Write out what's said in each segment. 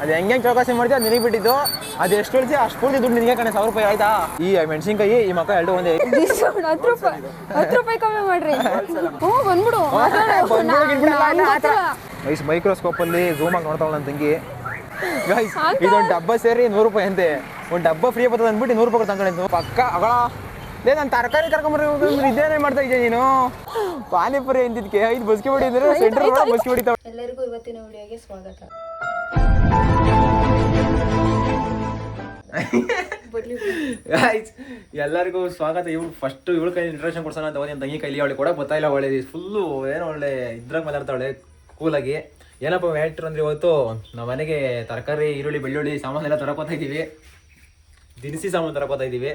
ಅದು ಹೆಂಗೆ ಚೌಕಾಸಿ ಮಾಡ್ತೀವಿ ಅದು ನಿನಗೆ ಬಿಟ್ಟಿದ್ದು ಅದು ಎಷ್ಟು ಉಳಿಸಿ ಅಷ್ಟು ಪೂರ್ತಿ ದುಡ್ಡು ನಿನಗೆ ಕಣೆ ಸಾವಿರ ರೂಪಾಯಿ ಆಯ್ತಾ? ಈ ಮೆಣಸಿನ್ಕಾಯಿ ಈ ಮಕ್ಕ ಎರಡು ಒಂದೇ. ಹತ್ತು ರೂಪಾಯಿ ಹತ್ತು ರೂಪಾಯಿ ಕಮ್ಮಿ ಮಾಡ್ರಿ. ಹ್ಞೂ ಬಂದ್ಬಿಡು. ಗೈಸ್ ಮೈಕ್ರೋಸ್ಕೋಪ್ ಅಲ್ಲಿ ಝೂಮ್ ಆಗಿ ನೋಡ್ತಾವಳ ನನ್ನ ತಂಗಿ. ಗೈಸ್ ಇದೊಂದು ಡಬ್ಬ ಸೇರಿ ನೂರು ರೂಪಾಯಿ ಅಂತೆ. ಒಂದು ಡಬ್ಬ ಫ್ರೀ ಬರ್ತದೆ ಅಂದ್ಬಿಟ್ಟು ನೂರು ರೂಪಾಯಿ ತಗೊಂಡಿದ್ದು ಪಕ್ಕ ಅಗಳ ಲೇ ನಾನು ತರಕಾರಿ ಕರ್ಕೊಂಬರ್ರಿ ಇದೇನೇ ಮಾಡ್ತಾ ಇದ್ದೆ ನೀನು? ಪಾನಿಪುರಿ ಅಂತಿದ್ಕೆ ಐದು ಬಸ್ಕಿ ಹೊಡಿದ್ರೆ ಸೆಂಟ್ರ್ ಬಸ್ಕಿ ಹೊಡಿತಾವ. ಎಲ್ಲರಿಗೂ ಇವತ್ತಿನ ವಿಡಿಯೋಗೆ ಸ್ವಾಗತ. ಎಲ್ಲರಿಗೂ ಸ್ವಾಗತ. ಇವ್ಳು ಫಸ್ಟ್ ಇವಳು ಕೈ ಇಂಟ್ರಡಕ್ಷನ್ ಕೊಡ್ಸೋಣ ಅಂತ ಹೋಗಿ ತಂಗಿ ಕೈಲಿ ಅವಳಿಗೆ ಕೂಡ ಗೊತ್ತಾಯಿಲ್ಲ ಒಳ್ಳೆ ಫುಲ್ಲು ಏನೋ ಒಳ್ಳೆ ಇದ್ರಾಗ ಮಾತಾಡ್ತಾವಳೆ ಕೂಲಾಗಿ ಏನಪ್ಪ ಹೇಳ್ಟ್ರು ಅಂದ್ರೆ ಇವತ್ತು ನಮ್ಮ ಮನೆಗೆ ತರಕಾರಿ, ಈರುಳ್ಳಿ, ಬೆಳ್ಳುಳ್ಳಿ ಸಾಮಾನೆಲ್ಲ ತರಕೋತಾ ಇದ್ದೀವಿ. ದಿನಸಿ ಸಾಮಾನು ತರಕೋತಾ ಇದ್ದೀವಿ.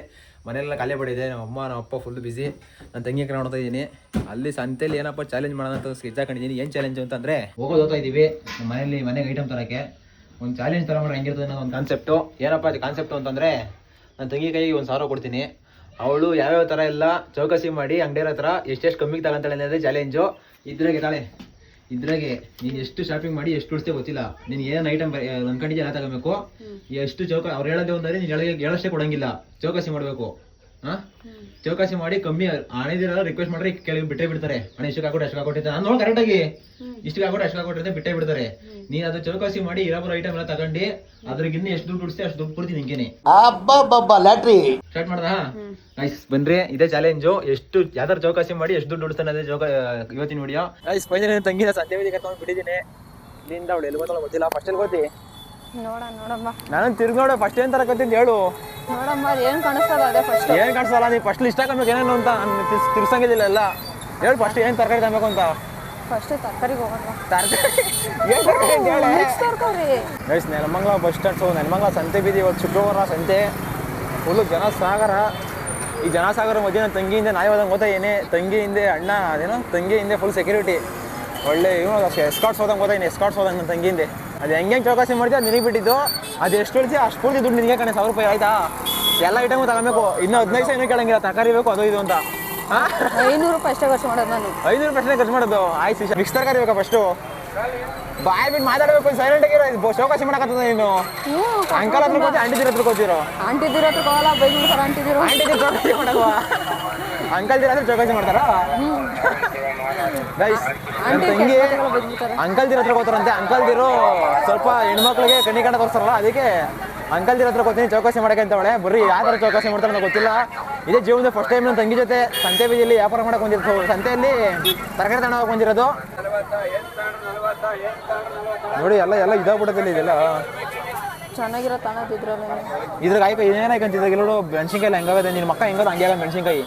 ಮನೆಯೆಲ್ಲ ಖಾಲಿ ಪಡಿದೆ. ನಮ್ಮ ಅಮ್ಮ, ನಮ್ಮ ಅಪ್ಪ ಫುಲ್ ಬಿಸಿ ನನ್ನ ತಂಗಿ ಕಡೆ ನೋಡ್ತಾ ಇದ್ದೀನಿ. ಅಲ್ಲಿ ಸಂತೆಯಲ್ಲಿ ಏನಪ್ಪ ಚಾಲೆಂಜ್ ಮಾಡೋಣ ಅಂತ ಸ್ಕೆಚ್ ಹಾಕೊಂಡಿದ್ದೀನಿ. ಏನು ಚಾಲೆಂಜ್ ಅಂತಂದರೆ ಹೋಗೋದು ಹೋಗ್ತಾ ಇದ್ದೀವಿ. ಮನೆಯಲ್ಲಿ ಮನೆಗೆ ಐಟಮ್ ತರಕ್ಕೆ. ಒಂದು ಚಾಲೆಂಜ್ ತರ ಮಾಡೋ ಹೆಂಗಿರ್ತದೆ ಅನ್ನೋ ಒಂದು ಕಾನ್ಸೆಪ್ಟು ಏನಪ್ಪ ಅದು ಕಾನ್ಸೆಪ್ಟು ಅಂತಂದರೆ ನನ್ನ ತಂಗಿ ಕೈಗೆ ಒಂದು ಸಾವಿರ ಕೊಡ್ತೀನಿ. ಅವಳು ಯಾವ್ಯಾವ ಥರ ಎಲ್ಲ ಚೌಕಾಸಿ ಮಾಡಿ ಅಂಗಡಿಯರ ಹತ್ರ ಎಷ್ಟೆಷ್ಟು ಕಮ್ಮಿಗೆ ತಗೊಂತಾಳೆ ಅನ್ನೋದೇ ಚಾಲೆಂಜು ಇದ್ರಾಗೆ ತಾಳೆ ಇದ್ರಾಗೆ ನೀನು ಎಷ್ಟು ಶಾಪಿಂಗ್ ಮಾಡಿ ಎಷ್ಟು ಉಳಿಸ್ತೇ ಗೊತ್ತಿಲ್ಲ. ನೀನು ಏನು ಐಟಮ್ ಅನ್ಕೊಂಡಿದ್ದೆ ಎಲ್ಲ ತಗೋಬೇಕು? ಎಷ್ಟು ಚೌಕ ಅವ್ರು ಹೇಳೋದೇ ಒಂದರೆ ನೀನು ಹೇಳೋ ಹೇಳೋಷ್ಟೇ ಕೊಡೋಂಗಿಲ್ಲ. ಚೌಕಾಸಿ ಮಾಡಬೇಕು. ಚೌಕಾಸಿ ಮಾಡಿ ಕಮ್ಮಿ ಹಣದಿರಲ್ಲ ರಿಕ್ವೆಸ್ಟ್ ಮಾಡ್ರೆ ಕೆಳಗೆ ಬಿಟ್ಟೇ ಬಿಡ್ತಾರೆ. ಹಣ ಇಷ್ಟು ಹಾಕೊಟ್ಟು ಅಷ್ಟು ಹಾಕೊಟ್ಟಿದ್ದೆ ನಾನು ನೋಡಿ ಕರೆಕ್ಟಾಗಿ ಇಷ್ಟು ಹಾಕೊಟ್ಟು ಅಷ್ಟು ಹಾಕೊಟ್ಟಿದ್ದೆ ಬಿಟ್ಟೇ ಬಿಡ್ತಾರೆ. ನೀನು ಅದು ಚೌಕಾಸಿ ಮಾಡಿ ಇರೋಬರೋ ಐಟಮ್ ಎಲ್ಲ ತಗೊಂಡು ಅದ್ರ ಗಿನ್ನೆ ಎಷ್ಟು ದುಡ್ಡು ಉಳಿಸ್ತೇ ಅಷ್ಟು ದುಡ್ಡು ಕೊಡ್ತೀನಿ ನಿಂಗೇನೆ. ಲ್ಯಾಟ್ರಿ. ಸ್ಟಾರ್ಟ್ ಮಾಡ್ದ? ನೈಸ್ ಬನ್ರಿ ಇದೇ ಚಾಲೆಂಜು ಎಷ್ಟು ಯಾವ್ದಾರು ಚೌಕಾಸಿ ಮಾಡಿ ಎಷ್ಟು ದುಡ್ಡು ಉಡಿಸ್ತಾನೆ ಅದೇ ಚೌಕ ಇವತ್ತಿನ ವಿಡಿಯೋ ನೈಸ್ ಫೈನಲ್ ತಂಗಿನ ಕರ್ಕೊಂಡು ಬಿಟ್ಟಿದ್ದೀನಿ ಇಲ್ಲಿಂದ ಅವಳು ಎಲ್ಲಿ ಗೊತ್ತಲ್ಲ ಗೊತ್ತಿಲ್ಲ. ಫಸ್ಟ್ ಅಲ್ಲಿ ಗೊತ್ತಿ ನೋಡ ನೋಡಮ್ಮ. ನಾನು ತಿರ್ಗಿ ನೋಡು ಫಸ್ಟ್ ಏನ್ ತರಕತ್ತೀನಿ ಹೇಳು. ನೋಡಮ್ಮ ಏನ್ ಕಾಣಿಸ್ತದ ಅದೇ ಫಸ್ಟ್ ಏನ್ ಕಾಣಿಸಲ್ಲ ನೀ ಫಸ್ಟ್ ಇಷ್ಟ ಹಾಕಬೇಕು ಏನೇನು ಅಂತ ತಿರ್ಸಂಗಿಲ್ಲ ಎಲ್ಲ. ಹೇಳು ಫಸ್ಟ್ ಏನ್ ತರಕಾರಿ ತಗಬೇಕು ಅಂತ. ಫಸ್ಟ್ ತರಕಾರಿಗೆ ಹೋಗೋಣ. ತರಕಾರಿ? ಏನ್ guys Nelamangala bus stand so Nelamangala ಸಂತೆ ಬೀದಿ ಇವತ್ತು ಶುಕ್ರವಾರ ಸಂತೆ. ಫುಲ್ಲು ಜನಸಾಗರ. ಈ ಜನಸಾಗರ ಮಧ್ಯೆ ನನ್ನ ತಂಗಿ ಹಿಂದೆ ನಾಯಿ ಹೋದಂಗೆ ಗೊತ್ತಾ ಏನೇ? ತಂಗಿ ಹಿಂದೆ ಅಣ್ಣ ಅದೇನೋ? ತಂಗಿ ಹಿಂದೆ ಫುಲ್ ಸೆಕ್ಯೂರಿಟಿ ಒಳ್ಳೆ ಇವನು ಎಸ್ಕಾಟ್ಸ್ ಹೋದಂಗೆ ಗೊತ್ತಾ ಇನ್ನು ಎಸ್ಕಾಟ್ಸ್ ಹೋದಂಗೆ ನನ್ನ ತಂಗಿ ಹಿಂದೆ ಅದು ಹೆಂಗೆ ಚೌಕಾಸಿ ಮಾಡ್ತೀವಿ ಅದು ನಿನಗೆ ಬಿಟ್ಟಿದ್ದು ಅದು ಎಷ್ಟು ಉಳಿಸಿ ಅಷ್ಟು ಪೂರ್ತಿ ದುಡ್ಡು ನಿನಗೆ ಕಣೆ ಸಾವಿರ ರೂಪಾಯಿ ಆಯ್ತಾ? ಎಲ್ಲ ಐಟಮು ತಗೊಬೇಕು. ಇನ್ನೂ ಹದಿನೈದು ಸಾವಿರ ಕೇಳಂಗಿಲ್ಲ ತರಕಾರಿ ಬೇಕು ಅದು ಇದು ಅಂತ. ಐನೂರು ರೂಪಾಯಿ ಅಷ್ಟೇ ಖರ್ಚು ಮಾಡೋದು ನಾನು. ಐನೂರು ಪ್ರಶ್ನೆ ಖರ್ಚು ಮಾಡೋದು. ಆಯ್ತು ಮಿಕ್ಸ್ ತರಕಾರಿ ಬೇಕಾ ಫಸ್ಟು ಬಾಯ್ ಬಿಟ್ಟು ಮಾತಾಡಬೇಕು ಸೈಲೆಂಟ್ ಆಗಿರೋ ಚೌಕಾಸಿ ಮಾಡಕತ್ತದ ನೀನು. ಅಂಕಲ್ ಹತ್ರ ಕೂತಿ ಆಂಟಿ ಹತ್ರ ಕೂತಿರೋ ಆಂಟಿದಿರ ಹತ್ರ ಹೋಗಲ್ಲ ಆಂಟಿ ಆಂಟಿದಿರು ಆಂಟಿ ಚೌಕಾಸಿ ಮಾಡಲ್ವಾ? ಅಂಕಲ್ ದಿರ ಹತ್ರ ಚೌಕಾಸಿ ಮಾಡ್ತಾರ? ಗೈಸ್ ನನ್ನ ತಂಗಿ ಬೈದ್ಬಿಡ್ತಾರೆ. ಅಂಕಲ್ ದಿರ ಹತ್ರ ಕೂತಾರಂತೆ ಅಂಕಲ್ ದಿರು ಸ್ವಲ್ಪ ಹೆಣ್ಮಕ್ಳಿಗೆ ಕಣ್ಣಿ ಕಂಡ ತೋರಿಸ್ತಾರಲ್ಲ ಅದಕ್ಕೆ ಅಂಕಲ್ ದಿರ ಹತ್ರ ಕೂತೀನಿ ಚೌಕಾಸಿ ಮಾಡಕ್ಕೆ ಅಂತವಳೆ. ಬರ್ರಿ ಯಾವ ಥರ ಚೌಕಾಸಿ ಮಾಡ್ತಾರೆ ಅಂತ ಗೊತ್ತಿಲ್ಲ. ಇದೇ ಜೀವನದ ಫಸ್ಟ್ ಟೈಮ್ ನನ್ನ ತಂಗಿ ಜೊತೆ ಸಂತೆ ಬೀದಿಯಲ್ಲಿ ವ್ಯಾಪಾರ ಮಾಡಕ್ಕೆ ಬಂದಿರ್ತೀವಿ ಸಂತೆಯಲ್ಲಿ ತರಕಾರಿ ತಾಣ ಬಂದಿರೋದು. ನೋಡಿ ಎಲ್ಲ ಎಲ್ಲ ಇದಾಗ್ಬಿಡೋದಿಲ್ಲ ಇದೆಲ್ಲ. ಚೆನ್ನಾಗಿರೋ ತಾಣದಿದ್ರಲ್ಲ ಇದ್ರಾಗ ಆಯ್ಕೆ ಏನೇನು ಆಯ್ಕಂತಿದ್ದಾಗ ನೋಡು ಮೆಣಸಿನ್ಕಾಯಿ ಹೆಂಗಾಗದೆ ನಿನ್ನ ಮಕ್ಕ ಹೆಂಗದ ಹಂಗೆ ಆಗ ಮೆಣಸಿನ್ಕಾಯಿ.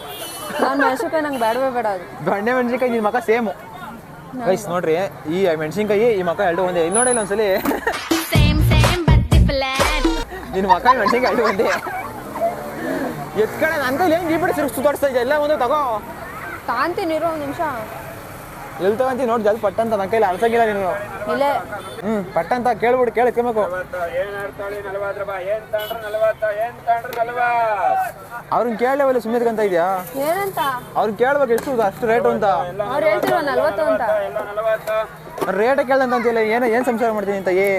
ನಾನು ಮೆಣಸಿನ್ಕಾಯಿ ನಂಗೆ ಬೇಡವೇ ಬೇಡ ಅದು. ದೊಣ್ಣೆ ಮೆಣಸಿನ್ಕಾಯಿ ನಿನ್ನ ಮಕ್ಕ ಸೇಮು. ಗೈಸ್ ನೋಡ್ರಿ ಈ ಮೆಣಸಿನ್ಕಾಯಿ ಈ ಮಕ್ಕ ಎರಡು ಒಂದೇ. ಇಲ್ಲಿ ನೋಡಿಲ್ಲ ಒಂದ್ಸಲಿ. ನಿನ್. ನಿನ್ನ ಮಕ್ಕ ಮೆಣಸಿನ್ಕಾಯಿ ಎರಡು ಒಂದೇ. ಎತ್ಕಡೆ ನನ್ನ ಕೈಲಿ ಹೆಂಗೆ ಈ ಬಿಡಿ ಸಿರು ಸುತ್ತಾಡ್ಸ್ತಾ ಇದೆ ಎಲ್ಲ ಒಂದು ತಗೋ. ತಾಂತೀನಿ ಇರೋ ಒಂದು ನಿಮಿಷ. ಎಲ್ಲಿ ತಗೊಂತಿ ನೋಡಿ ಜಲ್ದಿ ಪಟ್ಟ ಅಂತ ನನ್ನ ಕೈಲಿ ಅಳ್ಸಂಗಿಲ್ಲ ನೀನು. ಇಲ್ಲೇ. ಹ್ಞೂ ಪಟ್ಟ ಅಂತ ಕೇಳ್ಬಿಟ್ಟು ಕೇಳಿ ಎತ್ಕೊಬೇಕು ಅವ್ರನ್ನ ಕೇಳಲೇವಲ್ಲ ಸುಮ್ಮನೆ ಅಂತ ಇದೆಯಾ? ಏನಂತ? ಅವ್ರನ್ನ ಕೇಳ್ಬೇಕು ಎಷ್ಟು ಅಷ್ಟು ರೇಟ್ ಅಂತ ಅವ್ರು ಹೇಳ್ತಿರೋ ನಲ್ವತ್ತು ಅಂತ ರೇಟ್ ಕೇಳ್ದಂತ ಅಂತಿಲ್ಲ ಏನು ಏನು ಸಂಸಾರ ಮಾಡ್ತೀನಿ ಅಂತ ಏ?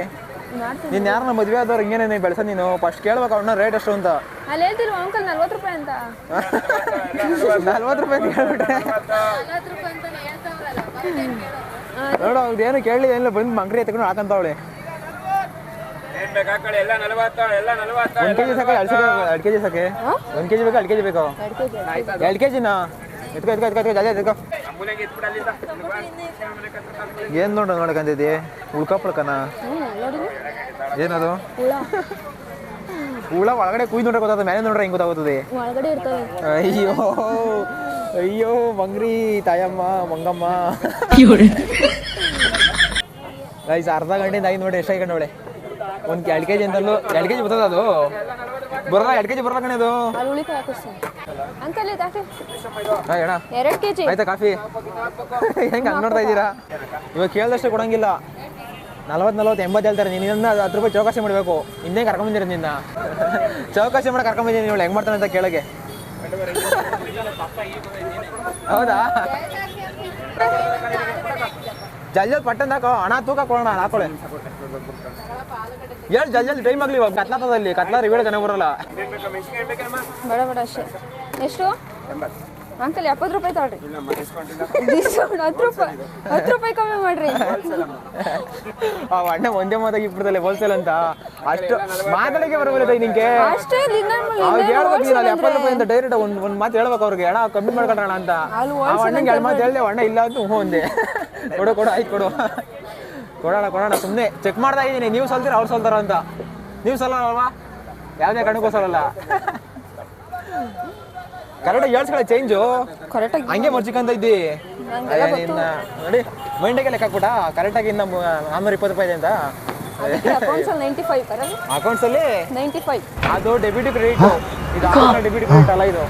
ನೀನು ಯಾರನ್ನ ಮದುವೆ ಆದವ್ರು ಹಿಂಗೇನೆ ಬೆಳೆಸ ನೀನು ಫಸ್ಟ್ ಕೇಳ್ಬೇಕು ಅವ್ರನ್ನ ರೇಟ್ ಎಷ್ಟು ಅಂತ ಅಲ್ಲಿ ಅಂಕಲ್ ನಲ್ವತ್ತು ರೂಪಾಯಿ ಅಂತ? ನಲ್ವತ್ತು ರೂಪಾಯಿ ಕೇಳ್ಬಿಟ್ರೆ. ನಲ್ವತ್ತು ರೂಪಾಯಿ ನೋಡು ಅವ್ರು ಏನು ಕೇಳಿ ಏನಿಲ್ಲ ಬಂದು ಮಂಗ್ರಿ ಎತ್ಕೊಂಡು ಹಾಕಂತಾವಳೆ ಏನ್ ಕೆ ಜಿ ಸಾಕ ಎರಡು ಸಾಕ ಎರಡು ಕೆ ಜಿ ಸಾಕೆ ಒಂದ್ ಕೆ ಜಿ ಬೇಕಾ ಎರಡು ಕೆ ಜಿ ಬೇಕು. ಎರಡು ಕೆ ಜಿ ಎರಡು ಕೆ ಜಿನಾ ಎತ್ಕೋ ಎತ್ಕೋ ಎತ್ಕೋ ಎತ್ಕೋ ಜಲ್ದಿ ಎತ್ಕೋ. ಏನು ನೋಡು ನೋಡಕಂತಿದ್ದಿ ಉಳ್ಕೊಪ್ಲಕನ ಏನದು? ಹುಳ. ಹುಳ ಒಳಗಡೆ ಕುಯ್ದು ನೋಡ್ರೆ ಗೊತ್ತಾಗ್ತದೆ ಮೇಲೆ ನೋಡ್ರೆ ಹೆಂಗೆ ಗೊತ್ತಾಗುತ್ತದೆ ಅಯ್ಯೋ. ಅಯ್ಯೋ ಮಂಗ್ರಿ ತಾಯಮ್ಮ ಮಂಗಮ್ಮ. ಗೈಸ್ ಅರ್ಧ ಗಂಟೆಯಿಂದ ಆಗಿ ನೋಡಿ ಎಷ್ಟು ಹಾಕೊಂಡವಳೆ ಒಂದು ಎರಡು ಕೆ ಜಿ ಅಂತಲ್ಲೂ ಎರಡು ಕೆ ಜಿ ಬರ್ತದ ಅದು? ಬರಲ್ಲ ಎರಡು ಕೆ ಜಿ ಬರಲ್ಲ ಕಣೆ ಅದು. ಎರಡು ಕೆ ಜಿ ಆಯ್ತಾ ಕಾಫಿ? ಹೆಂಗೆ ಹಂಗೆ ನೋಡ್ತಾ ಇದ್ದೀರಾ? ಇವಾಗ ಕೇಳಿದಷ್ಟು ಕೊಡಂಗಿಲ್ಲ. ನಲ್ವತ್ತು ನಲ್ವತ್ತು ಎಂಬತ್ತು ಹೇಳ್ತಾರೆ. ನೀನು ಇನ್ನೊಂದು ಹತ್ತು ರೂಪಾಯಿ ಚೌಕಾಸಿ ಮಾಡಬೇಕು. ಇನ್ನೇ ಕರ್ಕೊಂಬಂದಿರ ನಿನ್ನ. ಚೌಕಾಸಿ ಮಾಡಿ ಕರ್ಕೊಂಬಂದಿದ್ದೀನಿ ನೀವು ಹೆಂಗ್ ಮಾಡ್ತಾನೆ ಅಂತ ಕೇಳಗೆ ಹೌದಾ? ಜಲ್ದಿ ಪಟ್ಟಂದ ಹಾಕೋ ಹಣ ತೂಕ ಕೊಡೋಣ ಹಾಕೊಳ್ಳಿ ಹೇಳಿ ಜಲ್ದಿ ಜಲ್ದಿ ಟೈಮ್ ಆಗಲಿ ಇವಾಗ ಕತ್ಲಾತದಲ್ಲಿ ಕತ್ಲಾರ ಇವೇಳ ಜನ ಬರಲ್ಲ ಬೇಡ ಬೇಡ ಅಷ್ಟೇ. ಎಷ್ಟು? ಅಂಕಲ್ ಎಪ್ಪತ್ತು ರೂಪಾಯಿ ತಗೊಳ್ರಿ. ಡಿಸ್ಕೌಂಟ್ ಹತ್ತು ರೂಪಾಯಿ ಹತ್ತು ರೂಪಾಯಿ ಕಮ್ಮಿ ಮಾಡ್ರಿ. ಅಣ್ಣ ಒಂದೇ ಮಾತಾಗಿ ಇಟ್ಬಿಡ್ತಲ್ಲ ಹೋಲ್ಸೇಲ್ ಅಂತ. ಅಷ್ಟು ಮಾತಾಡಕ್ಕೆ ಬರಬಲ್ಲ ನಿಂಗೆ. ಅಷ್ಟೇ ಹೇಳ್ಬೇಕು ನೀನು ಅಲ್ಲಿ ಎಪ್ಪತ್ತು ರೂಪಾಯಿ ಅಂತ ಡೈರೆಕ್ಟ್ ಒಂದು ಒಂದು ಮಾತು ಹೇಳ್ಬೇಕು ಅವ್ರಿಗೆ. ಅಣ್ಣ ಕಮ್ಮಿ ಮಾಡ್ಕೊಂಡ್ರಣ ಅಂತ. ಅಣ್ಣಂಗೆ ಎರಡು ಮಾತು ಹೇಳ್ದೆ ಅಣ್ಣ ಇಲ್ಲ ಅಂತ ಹ್ಞೂ ಅಂದೆ. ಕೊಡು ಕೊಡು ಆಯ್ತು ಕೊಡು. ಕೊಡೋಣ ಕೊಡೋಣ ಸುಮ್ಮನೆ ಚೆಕ್ ಮಾಡ್ತಾ ಇದ್ದೀನಿ. ನೀವು ಸಲ್ತೀರ ಅವ್ರು ಸಲ್ತಾರ ಅಂತ. ನೀವು ಸಲ್ಲಲ್ವಾ ಯಾವುದೇ ಕಣಕ್ಕೂ ಸಲಲ್ಲ ಕರೆಕ್ಟಾಗಿ ಹೇಳ್ಸ್ಕೊಳ್ಳಿ ಚೇಂಜು ಕರೆಕ್ಟಾಗಿ ಹಂಗೆ ಮರ್ಚಿಕೊಂತ ಇದ್ದಿ. ಅಯ್ಯ, ನಿನ್ನ ನೋಡಿ ಮೈಂಡಿಗೆ ಲೆಕ್ಕ ಕೂಡ ಕರೆಕ್ಟಾಗಿ ಆಗಿ ನಮ್ಮ ನಾನ್ನೂರ ಇಪ್ಪತ್ತು ರೂಪಾಯಿ ಇದೆ ಅಂತ. ಅಕೌಂಟ್ಸ್ ಅಲ್ಲಿ ನೈಂಟಿ ಫೈವ್ ಕರೆಕ್ಟ್ ಅಕೌಂಟ್ಸಲ್ಲಿ ನೈಂಟಿ ಫೈವ್ ಅದು ಡೆಬಿಟ್ ಕ್ರೆಡಿಟ್ ಇದು ಡೆಬಿಟ್ ಕ್ರೆಡಿಟ್ ಅಲ್ಲ ಇದು.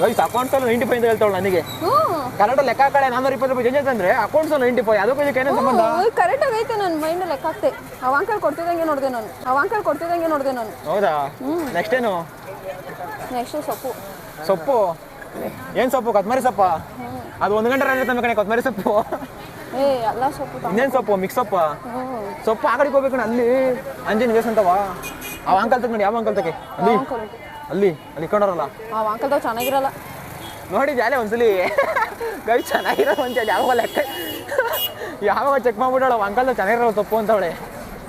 ಗೈಸ್ ಅಕೌಂಟ್ಸ್ ಅಲ್ಲಿ ನೈಂಟಿ ಫೈವ್ ಅಂತ ಹೇಳ್ತಾವಳು ನನಗೆ. ಹ್ಞೂ. ಕರೆಕ್ಟ್ ಲೆಕ್ಕ ಕಡೆ ನಾನ್ನೂರ ಇಪ್ಪತ್ತು ರೂಪಾಯಿ ಚೇಂಜ್ ಅಂದ್ರೆ ಅಕೌಂಟ್ಸ್ ಅಲ್ಲಿ ನೈಂಟಿ ಫೈವ್ ಅದಕ್ಕೂ ಇದಕ್ಕೆ ಏನೇನು ಸಂಬಂಧ? ಕರೆಕ್ಟಾಗಿ ಐತೆ ನನ್ನ ಮೈಂಡ್ ಲೆಕ್ಕ ಹಾಕ್ತೆ ಅವ ಅಂಕಲ್ ಕೊಡ್ತಿದ್ದಂಗೆ ನೋಡಿದೆ ನಾನು. ಅವ ಅಂಕಲ್ ಕೊಡ್ತಿದ್ದಂಗೆ ನೋಡಿದೆ ನಾನು. ಹೌದಾ? ನೆಕ್ಸ್ಟ್ ಏನು? ನೆಕ್ಸ್ಟ್ ಸೊಪ್ಪು. ಸೊಪ್ಪು? ಏನ್ ಸೊಪ್ಪು? ಕೊತ್ತಂಬರಿ ಸೊಪ್ಪ? ಅದು ಒಂದು ಗಂಟೆ ರನ್ ನಮ್ಮ ಕಣೆ ಕೊತ್ತಂಬರಿ ಸೊಪ್ಪು. ಏ ಎಲ್ಲ ಸೊಪ್ಪು. ಇನ್ನೇನು ಸೊಪ್ಪು? ಮಿಕ್ಸ್ ಸೊಪ್ಪ? ಸೊಪ್ಪು ಆ ಕಡೆಗೆ ಹೋಗ್ಬೇಕು ಅಲ್ಲಿ. ಅಂಜನ್ ವೇಸ್ ಅಂತವ? ಅವ ಅಂಕಲ್ ತಗೊಂಡು ಯಾವ ಅಂಕಲ್ ತಗೆ? ಅಲ್ಲಿ. ಅಲ್ಲಿ ಅಲ್ಲಿ ಆ ಅಂಕಲ್ ತಾವ್ ಚೆನ್ನಾಗಿರಲ್ಲ. ನೋಡಿ ಜಾಲೆ ಒಂದ್ಸಲಿ. ಗೈ ಚೆನ್ನಾಗಿರೋ ಅಂತ ಯಾವಾಗ ಲೆಕ್ಕ? ಯಾವಾಗ ಚೆಕ್ ಮಾಡ್ಬಿಟ್ಟಾಳ ಅಂಕಲ್ ಚೆನ್ನಾಗಿರೋ ತಪ್ಪು ಅಂತವಳೆ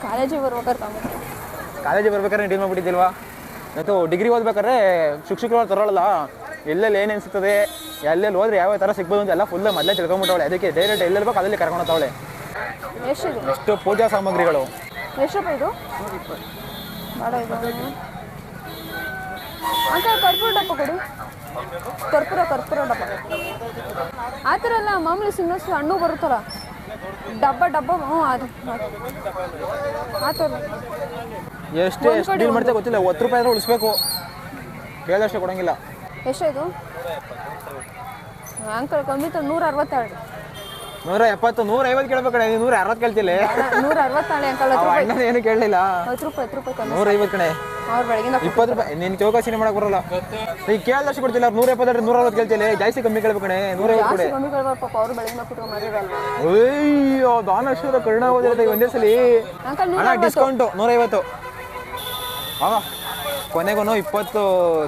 ಕಾಲೇಜಿಗೆ ಬರ್ಬೇಕಾರೆ ಕಾಲೇಜಿಗೆ ಬರ್ಬೇಕಾದ್ರೆ ಡೀಲ್ ಮಾಡ್ಬಿಟ್ಟಿದ್ದಿಲ್ವಾ? ಮತ್ತು ಡಿಗ್ರಿ ಓದ್ಬೇಕಾದ್ರೆ ಶಿಕ್ಷಕರು ತರೋಲ್ಲ ಎಲ್ಲೆಲ್ಲಿ ಏನೇನು ಸಿಗ್ತದೆ ಎಲ್ಲೆಲ್ಲಿ ಹೋದ್ರೆ ಯಾವ ಥರ ಸಿಗ್ಬೋದು ಅಂತ ಎಲ್ಲ ಫುಲ್ ಮೊದಲೇ ತಿಳ್ಕೊಂಬಿಟ್ಟವಳೆ. ಅದಕ್ಕೆ ಡೈರೆಕ್ಟ್ ಎಲ್ಲೆಲ್ಲಿ ಬೇಕು ಅದರಲ್ಲಿ ಕರ್ಕೊಂಡು ಹೋಗ್ತಾವಳೆ. ಎಷ್ಟಿದು? ಎಷ್ಟು ಪೂಜಾ ಸಾಮಗ್ರಿಗಳು? ಎಷ್ಟು ರೂಪಾಯಿ ಇದು? ಬೇಡ ಇದು. ಅಂಕಲ್ ಕರ್ಪೂರ ಡಬ್ಬ ಕೊಡಿ. ಕರ್ಪೂರ ಕರ್ಪೂರ ಡಬ್ಬ. ಆ ಥರ ಅಲ್ಲ ಮಾಮೂಲಿ ಸಿನ್ನಷ್ಟು ಹಣ್ಣು ಬರುತ್ತಲ್ಲ ಡಬ್ಬ ಡಬ್ಬ ಹ್ಞೂ ಅದು. ಆ ಥರ. ಎಷ್ಟು ಎಷ್ಟು ಡೀಲ್ ಮಾಡ್ತಾ ಗೊತ್ತಿಲ್ಲ ಹತ್ತು ರೂಪಾಯಿ ಆದ್ರೆ ಉಳಿಸ್ಬೇಕು. ಕೇಳಿದಷ್ಟು ಕೊಡಂಗಿಲ್ಲ. ಎಷ್ಟಾಯ್ತು ಅಂಕಲ್ ಕಮ್ಮಿ ತ ನೂರ ಅರವತ್ತೆರಡು ನೂರ ಎಪ್ಪತ್ತು ನೂರ ಐವತ್ತು ಕೇಳ್ಬೇಕು ಕಣೆ ನೀನು ನೂರ ಅರವತ್ತು ಕೇಳ್ತಿಲ್ಲ ನೂರ ಅರವತ್ತಾಳೆ ಅಂಕಲ್ ಏನು ಕೇಳಲಿಲ್ಲ. ಹತ್ತು ರೂಪಾಯಿ ಹತ್ತು ರೂಪಾಯಿ ನೂರ ಐವತ್ತು ಕಣೆ. ಅವ್ರ ಬೆಳಗ್ಗೆ ಇಪ್ಪತ್ತು ರೂಪಾಯಿ ನೀನು ಚೌಕಾಸಿನ ಮಾಡಕ್ ಬರಲ್ಲ. ಈಗ ಕೇಳಿದಷ್ಟು ಕೊಡ್ತಿಲ್ಲ ಅವ್ರು ನೂರ ಎಪ್ಪತ್ತೆರಡು ನೂರ ಅರವತ್ತು ಕೇಳ್ತಿಲ್ಲ ಜಾಸ್ತಿ ಕಮ್ಮಿ ಕೇಳ್ಬೇಕು ಕಣೆ ನೂರ ಐವತ್ತು ಕೊಡೆ. ಕಮ್ಮಿ ಪಾಪ ಅವ್ರು ಅಯ್ಯೋ ದಾನಶೂರ ಕರುಣ ಓದಿರುತ್ತೆ ಒಂದೇ ಸಲ. ಅಂಕಲ್ ನೂರ ಐವತ್ತು. ಡಿಸ್ಕೌಂಟು ಅವ ಕೊನೆಗೂ ಇಪ್ಪತ್ತು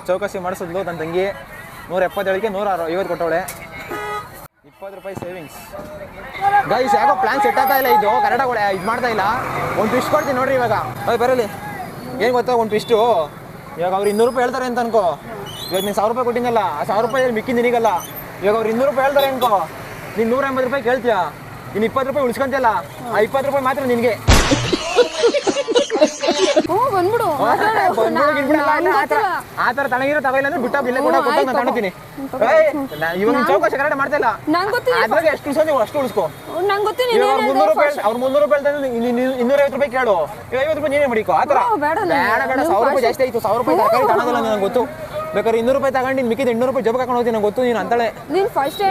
ಚೌಕಾಸಿ ಮಾಡಿಸಿದ್ಲು ನನ್ನ ತಂಗಿ. ನೂರ ಎಪ್ಪತ್ತೇಳಕ್ಕೆ ನೂರ ಐವತ್ತು ಕೊಟ್ಟವಳೆ. ಇಪ್ಪತ್ತು ರೂಪಾಯಿ ಸೇವಿಂಗ್ಸ್ ಗೈಸ್ ಯಾಕೋ ಪ್ಲಾನ್ ಸೆಟ್ ಆಗ್ತಾ ಇಲ್ಲ ಇದು? ಕರೆಕ್ಟಾಗಿ ಇದು ಮಾಡ್ತಾ ಇಲ್ಲ. ಒಂದು ಟ್ವಿಸ್ಟ್ ಕೊಡ್ತೀನಿ ನೋಡ್ರಿ ಇವಾಗ. ಅದು ಬರಲಿ. ಏನು ಗೊತ್ತಾ ಒಂದು ಟ್ವಿಸ್ಟು ಇವಾಗ ಅವ್ರು ಇನ್ನೂರು ರೂಪಾಯಿ ಹೇಳ್ತಾರೆ ಅಂತ ಅನ್ಕೋ. ಇವಾಗ ನೀನು ಸಾವಿರ ರೂಪಾಯಿ ಕೊಟ್ಟಿನಲ್ಲ ಆ ಸಾವಿರ ರೂಪಾಯಿ ಮಿಕ್ಕಿ ನಿನಗಲ್ಲ. ಇವಾಗ ಅವ್ರು ಇನ್ನೂರು ರೂಪಾಯಿ ಹೇಳ್ತಾರೆ ಅನ್ಕೋ. ನೀನು ನೂರ ಎಂಬತ್ತು ರೂಪಾಯಿ ಕೇಳ್ತೀಯಾ? ನೀನು ಇಪ್ಪತ್ತು ರೂಪಾಯಿ ಉಳಿಸ್ಕೊಂತಿಯಲ್ಲ? ಆ ಇಪ್ಪತ್ತು ರೂಪಾಯಿ ಮಾತ್ರ ನಿನಗೆ. ಬಂದ್ಬಿಡು. ಆತರ ತಣಗಿರೋ ತಗೊಳ್ಳಿ ಅಂದ್ರೆ ಇಲ್ಲೇ ಕೂಡ ನಾನು. ತಗೊಳ್ತೀನಿ ಇವಾಗ ಕರೆಕ್ಟ್ ಮಾಡ್ತಾ ಇಲ್ಲ. ಎಷ್ಟು ಅಷ್ಟು ಉಳಿಸ್ಕೋ. ನಂಗೆ ಅವ್ರು ಮುನ್ನೂರು ರೂಪಾಯಿ ಅವ್ರು ಮುನ್ನೂರು ರೂಪಾಯಿ ತಂದು ಇನ್ನೂರೈವತ್ತು ರೂಪಾಯಿ ಕೇಳು. ಐವತ್ತು ರೂಪಾಯಿ ನೀನೇ ಮಡಿಕೋ ಆತರ ಬೇಡ ಬೇಡ ಸಾವಿರ ರೂಪಾಯಿ ಜಾಸ್ತಿ ಆಯ್ತು ಸಾವಿರ ರೂಪಾಯಿ ತರಕಾರಿ ತಗೊಳೋದಿಲ್ಲ ನನಗೆ ಗೊತ್ತು. ಬೇಕಾದ್ರೆ ಇನ್ನೂರು ರೂಪಾಯಿ ತಗೊಂಡು ಮಿಕ್ಕಿದ ಎಂಟ್ನೂರು ರೂಪಾಯಿ ಜೊಬ್ ಹಾಕೊಂಡು ಹೋಗ್ತೀನಿ ನಂಗೆ ಗೊತ್ತು ನೀನು ಅಂತಾಳೆ. ನೀನ್ ಫಸ್ಟ್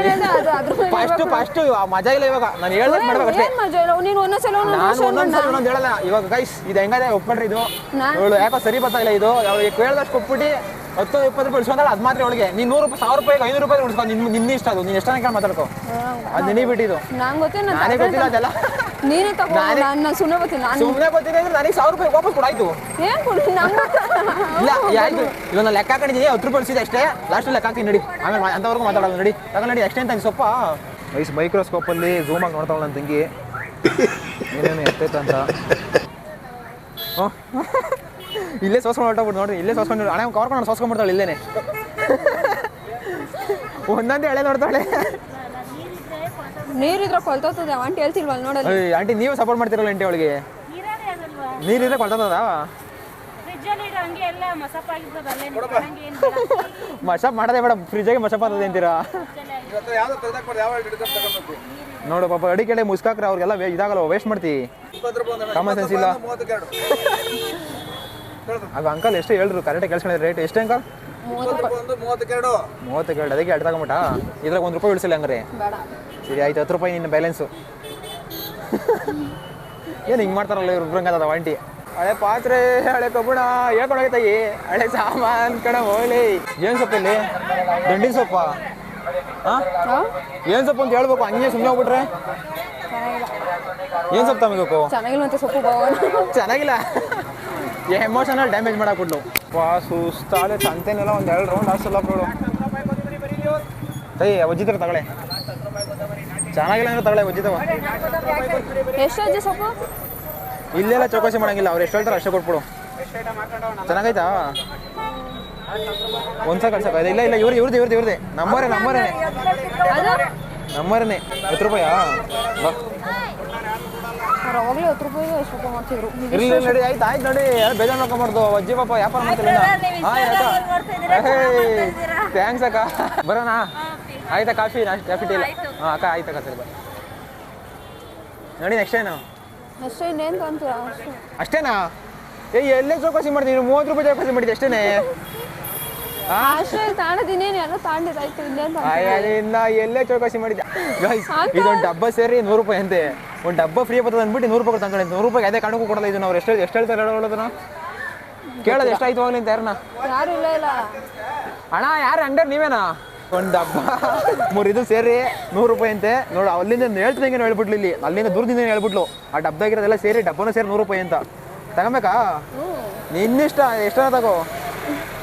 ಫಸ್ಟ್ ಫಸ್ಟ್ ಮಜಾ ಇಲ್ಲ ಇವಾಗ. ನಾನು ಹೇಳ್ದಂಗೆ ಮಾಡ್ಬೇಕು ಅಷ್ಟೇ. ಏನ್ ಮಜಾ ಇಲ್ಲ? ನೀನು ಒಂದೊಂದ್ಸಲ ನಾನು ವರ್ಷ ಒಂದೊಂದು ನೋಡ್ನಾ? ಸಲ ಒಂದೊಂದು ಹೇಳಲ್ಲ. ಇವಾಗ ಗೈಸ್ ಇದು ಹೆಂಗದೆ ಒಪ್ಕೊಂಡ್ರಿ ಇದು. ಯಾಕೋ ಸರಿ ಬರ್ತಾ ಇಲ್ಲ ಇದು. ಕೇಳ್ದಷ್ಟು ಕೊಟ್ಬಿಟ್ಟು ಹತ್ತು ಇಪ್ಪತ್ತು ರೂಪಾಯಿ ಉಳಿಸ್ಕೊಂಡ ಅದು ಮಾತ್ರ ಒಳಗೆ ನೀನ್ ನೂರು ರೂಪಾಯಿ ಸಾವಿರ ರೂಪಾಯಿ ಐನೂರು ರೂಪಾಯಿ ಉಳಿಸ್ಕೊ ನಿಮ್ ನಿನ್ನ ಇಷ್ಟ ಅದು ನೀನ್ ಎಷ್ಟು ಜನಕ್ಕೆ ಮಾತಾಡ್ಕೋ. ಅದು ನಿನಗೆ ಬಿಟ್ಟಿದ್ದು ನಂಗೆ ಗೊತ್ತಿಲ್ಲ ನಾನ್ ನಾನೇ ಗೊತ್ತಿಲ್ಲ. ಅದೆಲ್ಲ. ನೀನೇ ತಗೋ ನಾನೇ- ನಾನು ಸುಮ್ಮನೆ ಗೊತ್ತಿಲ್ಲ ನಾನು ಸುಮ್ಮನೆ ಗೊತ್ತಿದ್ರೆ ಅಂದ್ರೆ ನನಗೆ ಸಾವಿರ ರೂಪಾಯಿ ವಾಪಸ್ ಕೊಡಾಯ್ತು ಏನು ಕೊಡು ನಂಗೆ ಇಲ್ಲ ಆಯ್ತು. ಇವಾಗ ನಾನು ಲೆಕ್ಕ ಹಾಕೊಂಡಿದ್ದೀನಿ ಹತ್ತು ರೂಪಾಯಿ ಉಳಿಸಿದೆ ಅಷ್ಟೇ. ಲಾಸ್ಟ್ ಲೆಕ್ಕ ಹಾಕಿ ನಡಿ. ಆಮೇಲೆ ಮಾ- ಅಂಥವ್ರಿಗೂ ಮಾತಾಡೋದು ನಡಿ. ತಗೊಂಡು ನಡಿ ಅಷ್ಟೇ ಅಂತ ಸ್ವಲ್ಪ ವಯಸ್ಸು ಮೈಕ್ರೋಸ್ಕೋಪಲ್ಲಿ ಝೂಮ್ ಆಗಿ ನೋಡ್ತಾವಳ ನನ್ನ ತಂಗಿ. ಏನೇನು ಎತ್ತೈತೆ ಅಂತ. ಇಲ್ಲೇ ಸೋಸ್ಕೊಂಡು ಹೊರಟೋಗ್ಬಿಟ್ಟು ನೋಡ್ರಿ ಇಲ್ಲೇ ಸೋಸ್ಕೊಂಡು ಹಣ ಕವರ್ಕೊಂಡು ಸೋಸ್ಕೊಂಡ್ಬಿಡ್ತಾಳೆ ಇಲ್ಲೇನೆ. ಒಂದೊಂದು ಎಳೆ ನೋಡ್ತಾಳೆ. ನೀರಿದ್ರೆ ಕೊಳ್ತೋತದೆ ಆಂಟಿ ಹೇಳ್ತಿಲ್ವಲ್ಲ ನೋಡಿ ಆಂಟಿ ನೀವು ಸಪೋರ್ಟ್ ಮಾಡ್ತಿರಲ್ಲ ಆಂಟಿ ಅವಳಿಗೆ? ನೀರಿದ್ರೆ ಕೊಲ್ತದ. ಮಶಪ್ ಮಾಡೋದೇ ಬೇಡ ಫ್ರಿಜ್ಜಾಗೆ ಮಶಪ್ ಆಗ್ತದೆ ಅಂತೀರಾ? ನೋಡು ಪಾಪ ಅಡಿಕೆಳೆ ಮುಸ್ಕಾಕ್ರೆ ಅವ್ರಿಗೆಲ್ಲ ವೇ- ಇದಾಗಲ್ಲ ವೇಸ್ಟ್ ಮಾಡ್ತಿ. ಕಾಮನ್ ಸೆನ್ಸ್ ಇಲ್ಲ. ಆಗ ಅಂಕಲ್ ಎಷ್ಟು ಹೇಳಿದ್ರು ಕರೆಕ್ಟಾಗಿ ಕೇಳಿಸ್ಕೊಂಡಿದ್ರೆ ರೇಟ್ ಎಷ್ಟು ಅಂಕಲ್? ಮೂವತ್ತೆರಡು. ಅದಕ್ಕೆ ಎರಡು ತಗೊಂಬಿಟ್ಟ? ಇದ್ರಾಗ ಒಂದು ರೂಪಾಯಿ ಉಳಿಸಿಲ್ಲ ಹಂಗ್ರಿ. ಬೇಡ. ಸರಿ ಆಯ್ತು ಹತ್ತು ರೂಪಾಯಿ ನಿನ್ನ ಬ್ಯಾಲೆನ್ಸು ಏನು ಹಿಂಗೆ ಮಾಡ್ತಾರಲ್ಲ ಇವ್ರು ಹಂಗದ ವಾಂಟಿ ಹಳೆ ಪಾತ್ರೆ ಹಳೆ ಕಬ್ಬುಣ ಹೇಳ್ಕೊಂಡೋಗಿ ತಗಿ ಹಳೆ ಸಾಮಾನ್ ಕಣ ಹೋಗ್ಲಿ. ಏನ್ ಸೊಪ್ಪು ಇಲ್ಲಿ? ದಂಡಿನ ಸೊಪ್ಪ? ಹಾಂ? ಏನು ಸೊಪ್ಪು ಅಂತ ಹೇಳ್ಬೇಕು ಹಂಗೆ ಸುಮ್ಮನೆ ಹೋಗ್ಬಿಟ್ರೆ? ಚೆನ್ನಾಗಿಲ್ಲ. ಏನ್ ಸೊಪ್ಪು ತಗೋಬೇಕು ಚೆನ್ನಾಗಿಲ್ಲ ಸೊಪ್ಪು ಚೆನ್ನಾಗಿಲ್ಲ. ಎಮೋಷನಲ್ ಡ್ಯಾಮೇಜ್ ಮಾಡಾಕ್ಬಿಟ್ಲು ವಾ ಸುಸ್ತಾಳೆ ಸಂತೆನೆಲ್ಲ ಒಂದು ಎರಡು ರೌಂಡ್ ಆಸಲ್ಲ ಬ್ರೋ ತೈ ಒಜ್ಜಿದ್ರ ತಗಳೆ ಚೆನ್ನಾಗಿಲ್ಲ ಅಂದ್ರೆ ತಗಳೆ ವಜ್ಜಿದವ. ಎಷ್ಟು ಅಜ್ಜಿ ಸೊಪ್ಪು? ಇಲ್ಲೆಲ್ಲ ಚೌಕಾಸಿ ಮಾಡಂಗಿಲ್ಲ ಅವ್ರು ಎಷ್ಟು ಹೇಳ್ತಾರೆ ಅಷ್ಟೇ ಕೊಟ್ಬಿಡು. ಚೆನ್ನಾಗೈತಾ? ಒಂದ್ಸ ಕಳ್ಸಕ ಇಲ್ಲ ಇಲ್ಲ ಇವ್ರದ್ದು ಇವ್ರದ್ದು ಇವ್ರದ್ದು ಇವ್ರದ್ದು ನಮ್ಮರೇ ನಮ್ಮರೇ ಅದು? ನಮ್ಮರೇ ಹತ್ತು ರೂಪಾಯಾ? ಬಾ. ಅವ್ರು ಅವಾಗಲೇ ಹತ್ತು ರೂಪಾಯಿ ಸ್ವಲ್ಪ ಮಾಡ್ತಿದ್ರು. ಇಲ್ಲಿ ನಡಿ ಆಯ್ತು ಆಯ್ತು ನೋಡಿ ಬೇಜಾರು ಮಾಡ್ಕೊಂಬಾರ್ದು ಅಜ್ಜಿ ಪಾಪ ವ್ಯಾಪಾರ ಮಾಡ್ತಿಲ್ಲ ಥ್ಯಾಂಕ್ಸ್ ಅಕ್ಕ. ಬರೋಣ? ಆಯ್ತಾ ಕಾಫಿ ನಾಷ್ಟ ಕಾಫಿ ಟೀ ಹಾಂ ಅಕ್ಕ ಆಯ್ತು ಅಕ್ಕ ಸರಿ ಬಾ. ನೋಡಿ ನೆಕ್ಸ್ಟ್ ಏನು? ಅಷ್ಟೇ. ಇನ್ನೇನು ಅಷ್ಟೇನಾ? ಏ ಎಲ್ಲೇ ಚೌಕಾಸಿ ಮಾಡ್ತೀನಿ ಮೂವತ್ತು ರೂಪಾಯಿ ಚೌಕಾಸಿ ಮಾಡಿದ್ದೆ ಅಷ್ಟೇನೆ. ಇನ್ನೇನು ಎಲ್ಲ ಚೌಕಾಸಿ ಮಾಡಿದ್ದೆ ಗೈಸ್ ಇದೊಂದು ಡಬ್ಬ ಸೇರಿ ನೂರು ರೂಪಾಯಿ ಅಂತೆ. ಒಂದು ಡಬ್ಬ ಫ್ರೀ ಬರ್ತದೆ ಅಂದ್ಬಿಟ್ಟು ನೂರು ರೂಪಾಯಿ ತಗೊಂಡೆ ನೂರು ರೂಪಾಯಿ ಅದೇ ಕಾರಣಕ್ಕೂ ಕೊಡಲ್ಲ ಇದು ಅವ್ರು ಎಷ್ಟು ಎಷ್ಟು ಹೇಳ್ತಾರೆ ಹೇಳೋದನ್ನ ಕೇಳೋದು ಎಷ್ಟಾಯ್ತು ಹೋಗ್ಲಿ ಅಂತ ಯಾರನ್ನ? ಯಾರು ಇಲ್ಲ ಇಲ್ಲ. ಅಣ್ಣ ಯಾರು ಅಂಡರ್ ನೀವೇನಾ? ಒಂದು ಡಬ್ಬ. ಮೂರು ಇದು ಸೇರಿ ನೂರು ರೂಪಾಯಿ ಅಂತೆ. ನೋಡು ಅಲ್ಲಿಂದ ಹೇಳ್ತಿದಂಗೆ ಹೇಳ್ಬಿಟ್ಲು ಇಲ್ಲಿ. ಅಲ್ಲಿಂದ ದೂರದಿಂದ ಹೇಳ್ಬಿಟ್ಲು. ಆ ಡಬ್ಬದಾಗಿರೋದೆಲ್ಲ ಸೇರಿ ಡಬ್ಬನೂ ಸೇರಿ ನೂರು ರೂಪಾಯಿ ಅಂತ. ತಗೊಬೇಕಾ? ನಿನ್ನಿಷ್ಟ ಎಷ್ಟನ ತಗೋ?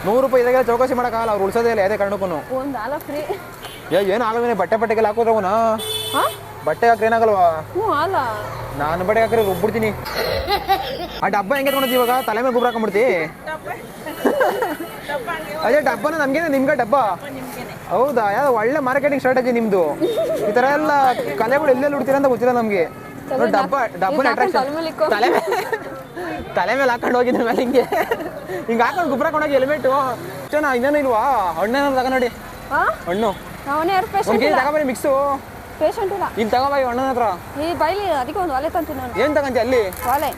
ನೂರು ರೂಪಾಯಿ ಇದಾಗೆಲ್ಲ ಚೌಕಾಸಿ ಮಾಡೋಕ್ಕಾಗಲ್ಲ ಅವ್ರು ಉಳಿಸೋದೇ ಇಲ್ಲ ಯಾವುದೇ ಕಾರಣಕ್ಕೂ ಒಂದು ಫ್ರೀ ಏ ಏನು ಆಗಲ್ಲ ಬಟ್ಟೆ ಬಟ್ಟೆಗೆಲ್ಲ ಹಾಕೋದ್ರ ಅವನ? ಹಾಂ? ಬಟ್ಟೆ ಹಾಕ್ರೆ ಏನಾಗಲ್ವಾ? ಹ್ಞೂ ನಾನು ಬಟ್ಟೆ ಹಾಕ್ರೆ ರುಬ್ಬಿಡ್ತೀನಿ ಆ ಡಬ್ಬ ಹೆಂಗೆ ತಗೊಂಡಿದ್ದಿ ಇವಾಗ? ತಲೆ ಮೇಲೆ ಗೊಬ್ಬರ ಹಾಕೊಂಡ್ಬಿಡ್ತಿ. ಅದೇ ಡಬ್ಬನ ನಮ್ಗೇನೆ ನಿಮ್ಗೆ ಡಬ್ಬ? ಹೌದಾ? ಯಾವ್ದು ಒಳ್ಳೆ ಮಾರ್ಕೆಟಿಂಗ್ ಸ್ಟ್ರಾಟಜಿ ನಿಮ್ದು. ಈ ತರ ಎಲ್ಲ ಕಲೆಗಳು ಎಲ್ಲೆಲ್ಲಿ ಉಡ್ತೀರಾ ಅಂತ ಗೊತ್ತಿಲ್ಲ ನಮ್ಗೆ. ಡಬ್ಬ ಡಬ್ಬನ ಅಟ್ರಾಕ್ಷನ್ ತಲೆ ಮೇಲೆ. ತಲೆ ಮೇಲೆ ಹಾಕೊಂಡು ಹೋಗಿದ್ದೆ ಮೇಲೆ ಹಿಂಗೆ. ಹಿಂಗೆ ಹಾಕೊಂಡು ಗೊಬ್ಬರ ಹಾಕೊಂಡೋಗಿ ಹೆಲ್ಮೆಟು ಅಷ್ಟೇನಾ ಇನ್ನೇನು ಇಲ್ವಾ? ಹಣ್ಣೇನಾದ್ರು ತಗೊಂಡು ನೋಡಿ ಹಣ್ಣು. ತಗೊಂಬರಿ ಮಿಕ್ಸು ಪೇಷಂಟ್ ಇಲ್ಲ. ಇಲ್ಲಿ. ತಗೋಬಾಯಿ ಅಣ್ಣನ ಹತ್ರ. ಈ ಬೈಲಿ ಅದಕ್ಕೆ ಒಂದು ಒಲೆ ತಂತೀನಿ ನಾನು. ಏನು ತಗೊಂತಿ ಅಲ್ಲಿ? ಒಲೆ.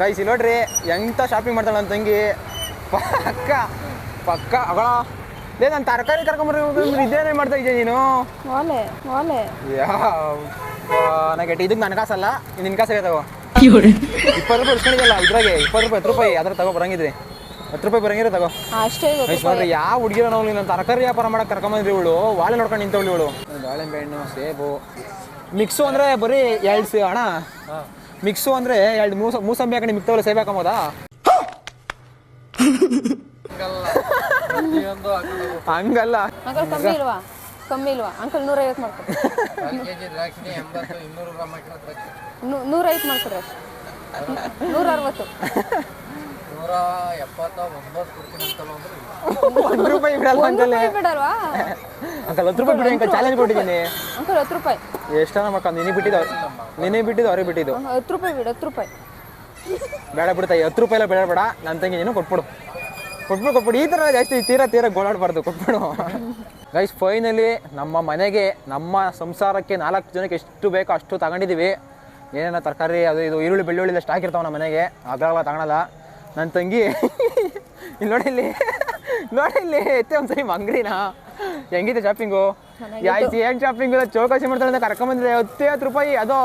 ಗೈಸ್ ಇಲ್ಲಿ ನೋಡ್ರಿ ಎಂತ ಶಾಪಿಂಗ್ ಮಾಡ್ತಾಳೆ ನನ್ನ ತಂಗಿ. ಪಕ್ಕ ಪಕ್ಕ ಅಗಳ ಲೇ ನಾನು ತರಕಾರಿ ಕರ್ಕೊಂಬರ್ರಿ ಇದೇನೇ ಮಾಡ್ತಾ ಇದ್ದೆ ನೀನು. ಒಲೆ ಒಲೆ. ನನಗೆ ಇದಕ್ಕೆ ನನ್ನ ಕಾಸಲ್ಲ ನಿನ್ನ ಕಾಸಿಗೆ ತಗೋ. ಇಪ್ಪತ್ತು ರೂಪಾಯಿ ಇಸ್ಕೊಂಡಿದ್ದಲ್ಲ ಇದ್ರಾಗೆ ಇಪ್ಪತ್ತು ರೂಪಾಯಿ ಹತ್ತು ರೂಪಾಯಿ ಅದ್ರ ತಗೋ ಬರಂಗಿದ್ರಿ. ಹತ್ತು ರೂಪಾಯಿ ಬರಂಗಿದ್ರೆ ತಗೋ. ಅಷ್ಟೇ ನೋಡ್ರಿ ಯಾವ ಹುಡುಗಿರ ನಾವು ನಾನು ತರಕಾರಿ ವ್ಯಾಪಾರ ಮಾಡಕ್ಕೆ ಕರ್ಕೊಂಬಂದ್ರಿ ಇವಳು. ವಾಳೆ ನೋಡ್ಕೊಂಡು ನಿಂತವಳು ಇವಳು. ದಾಳಿಂಬೆ ಹಣ್ಣು ಸೇಬು. ಮಿಕ್ಸು ಅಂದರೆ ಬರೀ ಎರಡು ಸೇ ಅಣ್ಣ ಮಿಕ್ಸು ಅಂದರೆ ಎರಡು ಮೂಸ ಮೂಸಂಬಿ ಹಾಕೊಂಡು ಮಿಕ್ತವಲ್ಲ ಸೇಬ್ ಹಾಕೊಂಬೋದಾ? ಹಂಗಲ್ಲ. ಅಂಕಲ್ ಕಮ್ಮಿ ಇಲ್ವಾ? ಕಮ್ಮಿ ಇಲ್ವಾ? ಅಂಕಲ್ ನೂರೈವತ್ತು ಮಾಡ್ಕೊಡಿ ನೂ- ನೂರೈವತ್ತು ಮಾಡ್ಕೊಡ್ರಿ. ಮಾಡ್ತಾರೆ ನೂರ ಅರವತ್ತು ಒಂದು ರೂಪಾಯಿ ಬಿಡಲ್ಲ ಒಂದು ಅಂತಲೇ ರೂಪಾಯಿ ಬಿಡಲ್ವಾ? ಅಂಕಲ್ ಹತ್ತು ರೂಪಾಯಿ ಬಿಡಿ ಅಂಕಲ್ ಚಾಲೆಂಜ್ ಕೊಟ್ಟಿದ್ದೀನಿ. ಅಂಕಲ್ ಹತ್ತು ರೂಪಾಯಿ. ಎಷ್ಟನ ಮಕ್ಕ ನಿನಗೆ ಬಿಟ್ಟಿದ್ದು ನಿನಗೆ ಬಿಟ್ಟಿದ್ದು ಅವ್ರಿಗೆ ಬಿಟ್ಟಿದ್ದು. ಹತ್ತು ರೂಪಾಯಿ ಬಿಡು ಹತ್ತು ರೂಪಾಯಿ. ಬೇಡ ಬಿಡ್ತಾಯಿ ಹತ್ತು ರೂಪಾಯಿ ಎಲ್ಲ ಬೇಡ ಬೇಡ. ನನ್ನ ತಂಗಿ ನೀನು ಕೊಟ್ಬಿಡು. ಕೊಟ್ಬಿಡು ಕೊಟ್ಬಿಡು. ಈ ಥರ ಜಾಸ್ತಿ ತೀರಾ ತೀರಾ ಗೋಳಾಡಬಾರ್ದು ಕೊಟ್ಬಿಡು. ಗೈಸ್ ಫೈನಲಿ ನಮ್ಮ ಮನೆಗೆ ನಮ್ಮ ಸಂಸಾರಕ್ಕೆ ನಾಲ್ಕು ಜನಕ್ಕೆ ಎಷ್ಟು ಬೇಕೋ ಅಷ್ಟು ತಗೊಂಡಿದ್ದೀವಿ. ಏನೇನೋ ತರಕಾರಿ ಅದು ಇದು ಈರುಳ್ಳಿ ಬೆಳ್ಳುಳ್ಳಿ ಸ್ಟಾಕ್ ಇರ್ತಾವ ನಮ್ಮ ಮನೆಗೆ. ಆಗಲ್ಲ ತಗೊಳಲ್ಲ. ನನ್ನ ತಂಗಿ ಇಲ್ಲಿ ನೋಡಿ ಇಲ್ಲಿ ನೋಡಿ ಇಲ್ಲಿ ಎತ್ತೆ ಒಂದ್ಸರಿ ಮಂಗ್ರಿನ ಹೆಂಗಿದೆ ಶಾಪಿಂಗು ಆಯ್ತು ಏನು ಶಾಪಿಂಗ್ ಚೌಕಾಸಿ ಮಾಡ್ತಾಳೆ ಅಂತ ಕರ್ಕೊಂಬಂದಿದೆ. ಹತ್ತೇ ರೂಪಾಯಿ ಅದು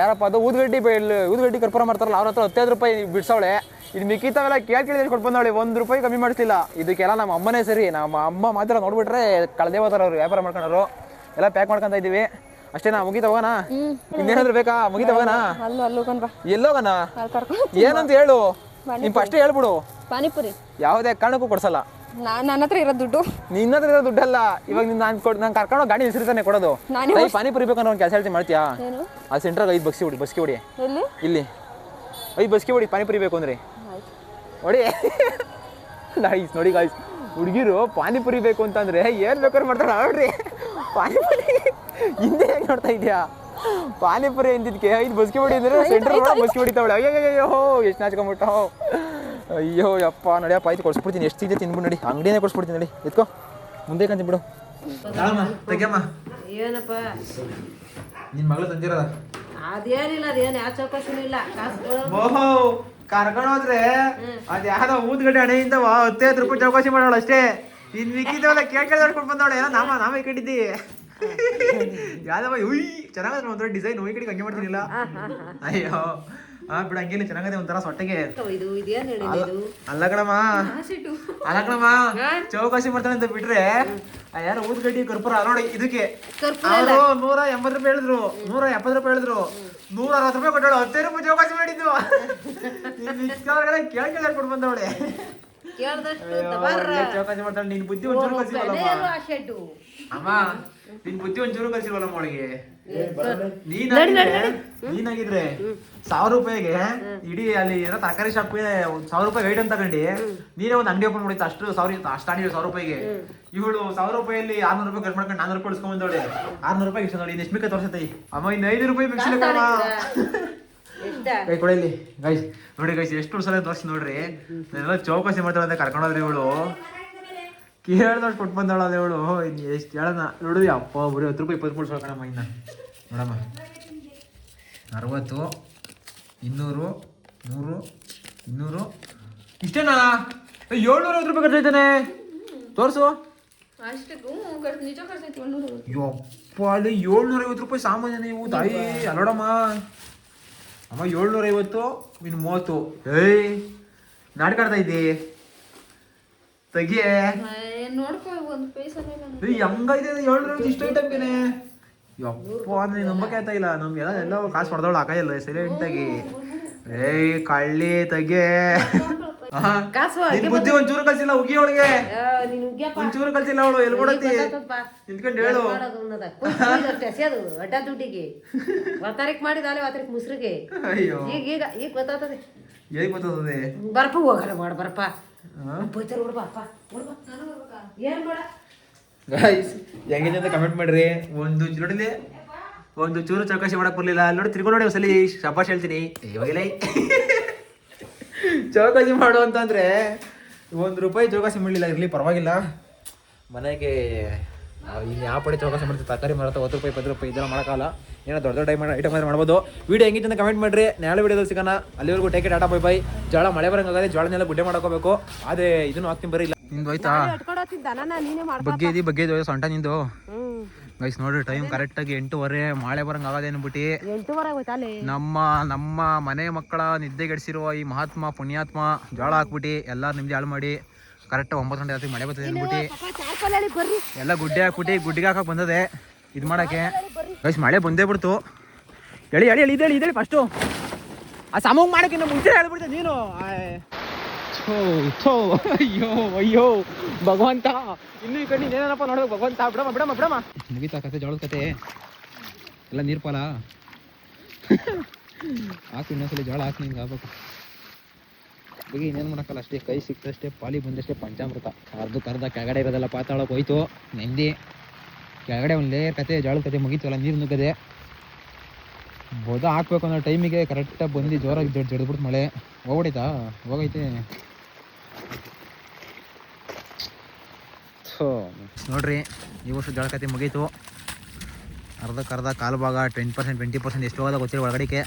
ಯಾರಪ್ಪ ಅದು ಊದ್ಗಡ್ಡಿ ಇಲ್ಲಿ ಊದ್ಗಡ್ಡಿ ಕರ್ಪೂರ ಮಾಡ್ತಾರಲ್ಲ ಅವ್ರ ಹತ್ರ ಹತ್ತೈದು ರೂಪಾಯಿ ಬಿಡ್ಸವಳೆ. ಇದು ಮಿಕ್ಕಿತಾವೆಲ್ಲ ಕೇಳಿ ಕೇಳಿದ್ರೆ ಕೊಟ್ಟು ಬಂದವಳೆ ಒಂದು ರೂಪಾಯಿ ಕಮ್ಮಿ ಮಾಡ್ತಿಲ್ಲ ಇದಕ್ಕೆಲ್ಲ ನಮ್ಮ ಅಮ್ಮನೇ ಸರಿ. ನಮ್ಮ ಅಮ್ಮ ಮಾತ್ರ ನೋಡ್ಬಿಟ್ರೆ ಕಳೆದೇ ಹೋಗ್ತಾರೆ ಅವ್ರು ವ್ಯಾಪಾರ ಮಾಡ್ಕೊಂಡವ್ರು. ಎಲ್ಲ ಪ್ಯಾಕ್ ಮಾಡ್ಕೊತಾ ಇದ್ದೀವಿ ಅಷ್ಟೇನಾ ಮುಗಿತ ಹೋಗೋಣ? ಇನ್ನೇನಾದ್ರು ಬೇಕಾ? ಮುಗಿತ ಹೋಗೋಣ? ಅಲ್ಲೂ ಬಾ. ಎಲ್ಲೋಗೋಣ ಏನಂತ ಹೇಳು? ನಿಮ್ ಫಸ್ಟ್ ಹೇಳ್ಬಿಡು. ಪಾನಿಪುರಿ ಯಾವುದೇ ಕಾರಣಕ್ಕೂ ಕೊಡ್ಸಲ್ಲ. ನಾನು ನನ್ನ ಹತ್ರ ಇರೋ ದುಡ್ಡು. ನಿನ್ನ ಹತ್ರ ಇರೋ ದುಡ್ಡಲ್ಲ. ಇವಾಗ ನಾನು ಕೊಡ್ ನಾನು ಕರ್ಕೊಂಡು ಗಾಡಿ ಹೆಸರಿತಾನೆ ಕೊಡೋದು. ನಾನೇ ಪಾನಿಪುರಿ ಬೇಕಂದ್ರೆ ಒಂದು ಕೆಲಸ ಹೇಳ್ತೀನಿ ಮಾಡ್ತೀಯಾ? ಆ ಸೆಂಟ್ರಾಗ ಐದು ಬಸ್ಸಿ ಹೊಡಿ ಬಸ್ಕಿ ಹೊಡಿ ಇಲ್ಲಿ. ಐದು ಬಸ್ಕಿ ಹೊಡಿ ಪಾನಿಪುರಿ ಬೇಕು ಅಂದ್ರೆ. ನೋಡಿ. ಹೊಡಿ ನೈಸ್ ನೋಡಿ ಗಾಯ್ಸ್ ಹುಡುಗಿರು ಪಾನಿಪುರಿ ಬೇಕು ಅಂತಂದ್ರೆ ಏನು ಬೇಕಾದ್ರೆ ಮಾಡ್ತಾರೆ ನೋಡ್ರಿ ಪಾನಿಪುರಿ. ಹಿಂದೆ ಹೇಗೆ ನೋಡ್ತಾ ಇದೆಯಾ? ಪಾನಿಪುರಿ ಎಂದಿದ್ಕೆ ಐದು ಬಸ್ಕಿ ಹೊಡಿ ಅಂದ್ರೆ ಸೆಂಟರ್ ಬಸ್ಕಿ ಹೊಡಿತಾವಳೆ. ಅಯ್ಯೋ ಅಯ್ಯೋ ಎಷ್ಟು ಹೋ. ಅಯ್ಯೋ ಯಪ್ಪ ನಡಿಯಪ್ಪ ಆಯ್ತು ಕೊಡ್ಸ್ಬಿಡ್ತೀನಿ. ಎಷ್ಟು ಇದೆ ತಿನ್ಬಿಡು ನಡಿ. ಅಂಗಡಿನೇ ಕೊಡ್ಸ್ಬಿಡ್ತೀನಿ ನಡಿ. ಎತ್ಕೋ. ಮುಂದೆ ಕಂತೀನಿ ಬಿಡು ತೆಗ್ಯಮ್ಮ. ಏನಪ್ಪ? ನಿನ್ನ ಮಗಳು ತಂದಿರಲ್ಲ ಅದೇನಿಲ್ಲ ಅದೇನು ಯಾವ ಚೌಕಾಸಿನೂ ಇಲ್ಲ. ಓಹೋ ಕರ್ಕೊಂಡು ಹೋದ್ರೆ ಅದ್ ಯಾವ್ದೋ ಊದ್ಗಡೆ ಹಣೆಯಿಂದ ಹತ್ತೈದು ಹತ್ತು ರೂಪಾಯಿ ಚೌಕಾಸಿ ಮಾಡೋಳು ಅಷ್ಟೇ. ಇನ್ ಮಿಕ್ಕಿದವಲ್ಲ ಕೇಳ್ ಕೇಳಿ ಹೊಡ್ಕೊಂಡು ಬಂದವಳೆ ಏನೋ ನಾಮ ನಾಮ ಇಟ್ಟಿದ್ದಿ ಯಾವ್ದವ ಉಯ್ ಚೆನ್ನಾಗದ ಒಂಥರ ಡಿಸೈನ್ ಈ ಕಡೆಗೆ ಹಂಗೆ ಮಾಡ್ತೀನಿಲ್ಲ ಅಯ್ಯೋ ಹಾ ಬಿಡ ಹಂಗಿಲ್ಲ ಚೆನ್ನಾಗಿದೆ ಒಂಥರ ಸೊಟ್ಟೆಗೆ. ಅಲ್ಲ ಕಣಮ್ಮ. ಅಲ್ಲ ಕಣಮ್ಮ ಚೌಕಾಸಿ ಮಾಡ್ತಾನೆ ಅಂತ ಬಿಟ್ರೆ ಯಾರು ಊದ್ಗಡ್ಡಿ ಕರ್ಪೂರ ನೋಡಿ ಇದಕ್ಕೆ. ಅವರು ನೂರ ಎಂಬತ್ತು ರೂಪಾಯಿ ಹೇಳಿದ್ರು ನೂರ ಎಪ್ಪತ್ತು ರೂಪಾಯಿ ಹೇಳಿದ್ರು ನೂರ ಅರವತ್ತು ರೂಪಾಯಿ ಕೊಟ್ಟವಳು ಹತ್ತೇ ರೂಪಾಯಿ ಚೌಕಾಸಿ ಮಾಡಿದ್ದು. ಮಿಕ್ಕಿದವ್ರಿಗೆಲ್ಲ ಕೇಳ್ ಕೇಳಿ ಕೊಟ್ಟು ಬಂದವಳೆ. ಕೇಳ್ದಷ್ಟು ಅಯ್ಯೋ, ಒಳ್ಳೆ ಚೌಕಾಸಿ ಮಾಡ್ತಾಳೆ ನಿನ್ ಬುದ್ಧಿ ಒಂಚೂರು ಅಮ್ಮ ನಿನ್ ಬುದ್ಧಿ ಒಂಚೂರು ಕಲ್ಸಿಲ್ವಲ್ಲಮ್ಮ ಅವಳಿಗೆ ನೀನಾಗಿದ್ರೆ ನೀನಾಗಿದ್ರೆ ಸಾವಿರ ರೂಪಾಯಿಗೆ ಇಡೀ ಅಲ್ಲಿ ಏನೋ ತರಕಾರಿ ಶಾಪ್ ಸಾವಿರ ರೂಪಾಯಿ ಐಟಮ್ ತಗೊಂಡು ನೀನೇ ಒಂದು ಅಂಗಡಿ ಓಪನ್ ಮಾಡಿತ್ತು ಅಷ್ಟು ಸಾವಿರ ಅಷ್ಟು ಅಂಗಡಿ ಸಾವಿರ ರೂಪಾಯಿಗೆ. ಇವಳು ಸಾವಿರ ರೂಪಾಯಿಯಲ್ಲಿ ಆರ್ನೂರು ರೂಪಾಯಿ ಖರ್ಚು ಮಾಡ್ಕೊಂಡು ನಾನ್ನೂರು ರೂಪಾಯಿ ಉಳಿಸ್ಕೊಂಡ್ ನೋಡಿ ಆರ್ನೂರು ರೂಪಾಯಿ ಇಷ್ಟ ನೋಡಿ ಇನ್ನು ಎಷ್ಟು ಮಿಕ್ಕ ತೋರಿಸತ್ತೈ ಅಮ್ಮ ಇನ್ನು ಐದು ರೂಪಾಯಿ ಮಿಕ್ಸಿಲ್ಲ ಕೈ ಕೊಡಲಿ ಗೈಸ್ ನೋಡಿ ಗೈಸ್ ಎಷ್ಟು ಸಲ ತೋರಿಸಿ ನೋಡ್ರಿ. ಚೌಕಾಸಿ ಮಾಡ್ತಾಳೆ ಅಂತ ಕರ್ಕೊಂಡೋದ್ರಿ ಇವಳು. ಕೇಳ್ದಷ್ಟು ಕೊಟ್ಟು ಬಂದಾಳಲ್ಲ ಇವಳು ಇನ್ನು ಎಷ್ಟು ಹೇಳೋಣ ನೋಡಿದ್ವಿ ಅಪ್ಪ ಬರೀ ಹತ್ತು ರೂಪಾಯಿ ಇಪ್ಪತ್ತು ಮೂರು ಕಣಮ್ಮ ಇನ್ನ. ನೋಡಮ್ಮ. ಅರವತ್ತು ಇನ್ನೂರು ನೂರು ಇನ್ನೂರು. ಇಷ್ಟೇನಾ? ಏಳ್ನೂರ ಐವತ್ತು ರೂಪಾಯಿ ಖರ್ಚಾಯ್ತಾನೆ ತೋರಿಸು. ಯಪ್ಪ ಅಲ್ಲಿ ಏಳ್ನೂರ ಐವತ್ತು ರೂಪಾಯಿ ಸಾಮಾನ್ಯ ನೀವು. ತಾಯಿ ಅಲ್ಲೋಡಮ್ಮ. ಅಮ್ಮ ಏಳ್ನೂರ ಐವತ್ತು ಇನ್ನು ಮೂವತ್ತು. ಏಯ್ ನಾಡ್ಕಾಡ್ತಾ ಇದ್ದಿ. ತೆಗಿಯೇ. ನೋಡ್ಕೊ ಒಂದು ಹಂಗೈತೆ ಏಳ್ನೂರ ಐವತ್ತು ಇಷ್ಟು ಐಟಮ್ಗೆನೆ ಯಪ್ಪ ಅಂದ್ರೆ ನಂಬಕ್ಕೆ ಆಯ್ತಾ ಇಲ್ಲ. ನಮಗೆಲ್ಲ ಎಲ್ಲ ಕಾಸು ಹೊಡೆದವಳು ಹಾಕಲ್ಲ ಸೈಲೆಂಟಾಗಿ ಏಯ್ ಕಳ್ಳಿ ತಗೆ. ನಿನ್ ಬುದ್ಧಿ ಒಂಚೂರು ಕಲ್ಸಿಲ್ಲ ಉಗಿ ಅವಳಿಗೆ. ಒಂಚೂರು ಕಲ್ಸಿಲ್ಲ ಅವಳು ಎಲ್ಲಿ ಕೊಡತ್ತಿ? ನಿಂತ್ಕೊಂಡು ಹೇಳು. ಮಾಡೋದು ಅಡ್ಡ ದುಡ್ಡಿಗೆ. ತಾರೀಕು ಮಾಡಿದಾಲೆ ಆ ತಾರೀಕು ಮುಸ್ರಿಗೆ. ಅಯ್ಯೋ. ಈಗ ಈಗ ಈಗ ಗೊತ್ತಾಗ್ತದೆ ಹೇಗೆ ಗೊತ್ತಾಗ್ತದೆ ಬರ್ಪ ಹೋಗಲ್ಲ ಮಾಡ ಬರ್ಪ. ಗಾಯ್ಸ್ ಹೆಂಗಿದೆ ಅಂತ ಕಮೆಂಟ್ ಮಾಡ್ರಿ? ಒಂದು ನೋಡಿಲಿ? ಒಂದು ಚೂರು ಚೌಕಾಸಿ ಮಾಡಕ್ ಬರ್ಲಿಲ್ಲ. ಅಲ್ಲಿ ನೋಡಿ ತಿರ್ಕೊಂಡು ನೋಡಿ ಒಂದ್ಸಲಿ. ಶಬಾಷ್ ಹೇಳ್ತೀನಿ. ಇವಾಗಿಲ್ಲ ಚೌಕಾಸಿ ಮಾಡು ಅಂತಂದ್ರೆ ಒಂದು ರೂಪಾಯಿ ಚೌಕಾಸಿ ಮಾಡಲಿಲ್ಲ. ಇರಲಿ ಪರವಾಗಿಲ್ಲ. ಮನೆಗೆ ಇನ್ನು ಯಾವ ಪಡೆ ಚೌಕಾಸ ಮಾಡ್ತೀವಿ ತರಕಾರಿ ಮಾಡುತ್ತೆ ಹತ್ತು ರೂಪಾಯಿ ಇಪ್ಪತ್ತು ರೂಪಾಯಿ ಇದೆಲ್ಲ ಮಾಡೋಕ್ಕಲ್ಲ ಏನೋ ದೊಡ್ಡ ದೊಡ್ಡ ಐಟಮ್ ಐಟಮ್ ಆದ್ರೆ ಮಾಡ್ಬೋದು. ವಿಡಿಯೋ ಹೆಂಗಿತ್ತು ಅಂತ ಕಮೆಂಟ್ ಮಾಡ್ರಿ. ನಾಳೆ ವೀಡಿಯೋದಲ್ಲಿ ಸಿಗೋಣ. ಅಲ್ಲಿವರೆಗೂ ಟೇಕೆ ಟಾಟಾ ಬೈ ಬೈ ಜೋಳ ಮಳೆ ಬರಂಗಾಗದೆ ಜೋಳನೆಲ್ಲ ಗುಡ್ಡೆ ಮಾಡ್ಕೋಬೇಕು. ಅದೇ ಇದನ್ನು ಹಾಕ್ತೀನಿ ಬರೀ ಇಲ್ಲ. ನಿಂದು ಆಯ್ತಾ? ಬಗ್ಗೆ ಇದೆ ಬಗ್ಗೆ ಇದೆ ಸೊಂಟ ನಿಂದು. ಗೈಸ್ ನೋಡ್ರಿ ಟೈಮ್ ಕರೆಕ್ಟ್ ಆಗಿ ಎಂಟೂವರೆ ಮಳೆ ಬರಂಗ್ ಆಗದೆ ಅನ್ಬಿಟ್ಟು ನಮ್ಮ ನಮ್ಮ ಮನೆ ಮಕ್ಕಳ ನಿದ್ದೆಗೆಡಿಸಿರುವ ಈ ಮಹಾತ್ಮ ಪುಣ್ಯಾತ್ಮ ಜೋಳ ಹಾಕ್ಬಿಟ್ಟು ಎಲ್ಲಾರು ನಿಮ್ದು ಹಾಳು ಮಾಡಿ. ಕರೆಕ್ಟ್ ಒಂಬತ್ತು ಗಂಟೆ ರಾತ್ರಿ ಮಳೆ ಬರ್ತದೆ ಅನ್ಬಿಟ್ಟು ಬರ್ರಿ. ಎಲ್ಲ ಗುಡ್ಡೆ ಹಾಕ್ಬಿಟ್ಟು ಗುಡ್ಡಿಗೆ ಹಾಕಕ್ ಬಂದದೆ. ಇದು ಮಾಡಕ್ಕೆ. ಗೈಸ್ ಮಳೆ ಬಂದೇ ಬಿಡ್ತು. ಹೇಳಿ ಹೇಳಿ ಎಳಿ ಇದೇಳಿ ಇದೇಳಿ ಫಸ್ಟು ಆ ಸಮೂಹ ಮಾಡಕ್ಕೆ ಇನ್ನು ಮುಂಚೆ ಹೇಳ್ಬಿಡ್ತೇನೆ ನೀನು. ಅಯ್ಯೋ ಅಯ್ಯೋ. ಭಗವಂತ. ಇನ್ನು ಈ ಕಣ್ಣಿ ಏನೇನಪ್ಪ ನೋಡ್ಬೇಕು? ಭಗವಂತ ಬಿಡಮ್ಮ ಬಿಡಮ್ಮ ಬಿಡಮ್ಮ. ಮುಗಿತಾ ಕತೆ ಜೋಳದ ಕತೆ. ಎಲ್ಲ ನೀರು ಪಾಲ ಹಾಕು ಇನ್ನೊಂದ್ಸಲಿ ಜೋಳ ಹಾಕಿ ನಿಂಗೆ ಆಗ್ಬೇಕು. ಬಗ್ಗೆ ಇನ್ನೇನು ಮಾಡೋಕ್ಕಲ್ಲ, ಅಷ್ಟೇ ಕೈ ಸಿಕ್ತಷ್ಟೇ, ಪಾಲಿ ಬಂದಷ್ಟೇ ಪಂಚಾಮೃತ. ಅರ್ಧ ಕರ್ದ ಕೆಳಗಡೆ ಇರೋದೆಲ್ಲ ಪಾತಾಳಕ್ಕೆ ಹೋಯ್ತು. ನೆಂದಿ, ಕೆಳಗಡೆ ಒಂದು ಲೇಯರ್ ಕತೆ ಜೋಳದ ಕತೆ ಮುಗೀತಲ್ಲ ನೀರು ನುಗ್ಗದೆ. ಬೋದ ಹಾಕ್ಬೇಕು ಅನ್ನೋ ಟೈಮಿಗೆ ಕರೆಕ್ಟಾಗಿ ಬಂದು, ಜೋರಾಗಿ ಜಡ್ ಜಡ್ಬಿಟ್ಟು ಮಳೆ. ಹೋಗ್ಬಿಡೈತಾ ಹೋಗೈತೆ. ನೋಡ್ರಿ, ಈ ವರ್ಷ ಜೋಳ ಕತೆ ಮುಗೀತು. ಅರ್ಧ ಕರ್ದ ಕಾಲು ಭಾಗ ಟೆನ್ ಪರ್ಸೆಂಟ್ ಟ್ವೆಂಟಿ ಪರ್ಸೆಂಟ್ ಎಷ್ಟು ಹೋಗೋದ ಗೊತ್ತಿಲ್ಲ ಒಳಗಡೆಗೆ.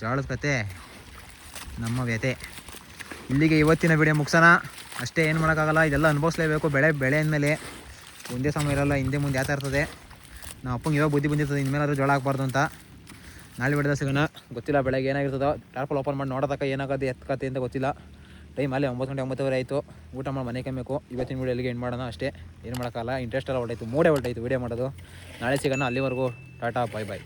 ಜೋಳದ ಕತೆ. ನಮ್ಮ ವ್ಯತೆ ಇಲ್ಲಿಗೆ ಇವತ್ತಿನ ವಿಡಿಯೋ ಮುಗಿಸೋಣ. ಅಷ್ಟೇ ಏನು ಮಾಡೋಕ್ಕಾಗಲ್ಲ, ಇದೆಲ್ಲ ಅನುಭವಿಸ್ಲೇಬೇಕು. ಬೆಳೆ ಬೆಳೆ ಅಂದಮೇಲೆ ಒಂದೇ ಸಮಯ ಇರೋಲ್ಲ, ಹಿಂದೆ ಮುಂದೆ ಯಾತ ಇರ್ತದೆ. ನಾವು ಅಪ್ಪಂಗೆ ಇವಾಗ ಬುದ್ಧಿ ಬಂದಿರ್ತದೆ, ಇನ್ಮೇಲಾದ್ರೂ ಜೋಳ ಹಾಕ್ಬಾರ್ದು ಅಂತ. ನಾಳೆ ಬಿಡದ ಸಿಗೋಣ. ಗೊತ್ತಿಲ್ಲ, ಬೆಳಗ್ಗೆ ಏನಾಗಿರ್ತದೋ. ಟಾರ್ಪಲ್ ಓಪನ್ ಮಾಡಿ ನೋಡೋದಕ್ಕ ಏನಾಗುತ್ತೆ ಎತ್ಕತ್ತೆ ಅಂತ ಗೊತ್ತಿಲ್ಲ. ಟೈಮ್ ಅಲ್ಲೇ ಒಂಬತ್ತು ಗಂಟೆ, ಒಂಬತ್ತುವರೆ ಆಯಿತು. ಊಟ ಮಾಡಿ ಮನೆ ಕಮ್ಮಬೇಕು ಇವತ್ತಿನ ವೀಡಿಯೋ ಎಲ್ಲಿಗೆ ಎಂಡ್ ಮಾಡೋಣ ಅಷ್ಟೇ. ಏನು ಮಾಡೋಕ್ಕಲ್ಲ ಇಂಟ್ರೆಸ್ಟ್ ಎಲ್ಲ ಹೊರಟಾಯಿತು ಮೂಡೇ ಹೊರಟಾಯಿತು ವೀಡಿಯೋ ಮಾಡೋದು. ನಾಳೆ ಸಿಗೋಣ, ಅಲ್ಲಿವರೆಗೂ. ಟಾಟಾ ಬಾಯ್ ಬಾಯ್